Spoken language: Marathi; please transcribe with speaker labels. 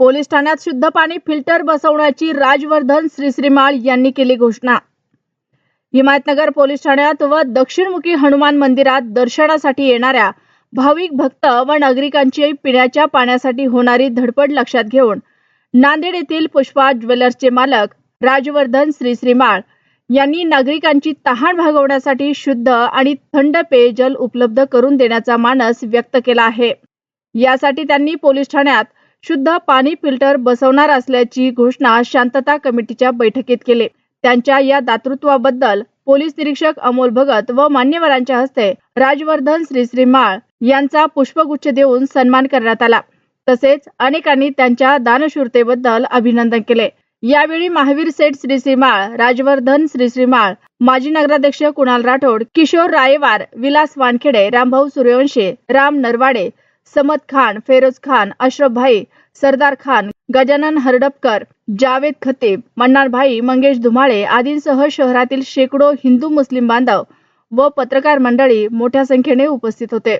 Speaker 1: पोलीस ठाण्यात शुद्ध पाणी फिल्टर बसवण्याची राजवर्धन श्रीश्रीमाळ यांनी केली घोषणा. हिमायतनगर पोलीस ठाण्यात व दक्षिणमुखी हनुमान मंदिरात दर्शनासाठी येणाऱ्या भाविक भक्त व नागरिकांची पिण्याच्या पाण्यासाठी होणारी धडपड लक्षात घेऊन नांदेड येथील पुष्पा ज्वेलर्सचे मालक राजवर्धन श्रीश्रीमाळ यांनी नागरिकांची तहान भागवण्यासाठी शुद्ध आणि थंड पेयजल उपलब्ध करून देण्याचा मानस व्यक्त केला आहे. यासाठी त्यांनी पोलीस ठाण्यात शुद्ध पाणी फिल्टर बसवणार असल्याची घोषणा शांतता कमिटीच्या बैठकीत केली. त्यांच्या या दातृत्वाबद्दल पोलीस निरीक्षक अमोल भगत व मान्यवरांच्या हस्ते राजवर्धन श्रीश्रीमाळ यांचा पुष्पगुच्छ देऊन सन्मान करण्यात आला. तसेच अनेकांनी त्यांच्या दानशूरतेबद्दल अभिनंदन केले. यावेळी महावीर सेठ श्रीश्रीमाळ राजवर्धन श्रीश्रीमाळ माजी नगराध्यक्ष कुणाल राठोड किशोर रायवार विलास वानखेडे रामभाऊ सूर्यवंशी राम नरवाडे समद खान फेरोज खान अशरफ भाई सरदार खान गजानन हरडपकर जावेद खतीब मन्नारभाई मंगेश धुमाळे आदींसह शहरातील शेकडो हिंदू मुस्लिम बांधव व पत्रकार मंडळी मोठ्या संख्येने उपस्थित होते.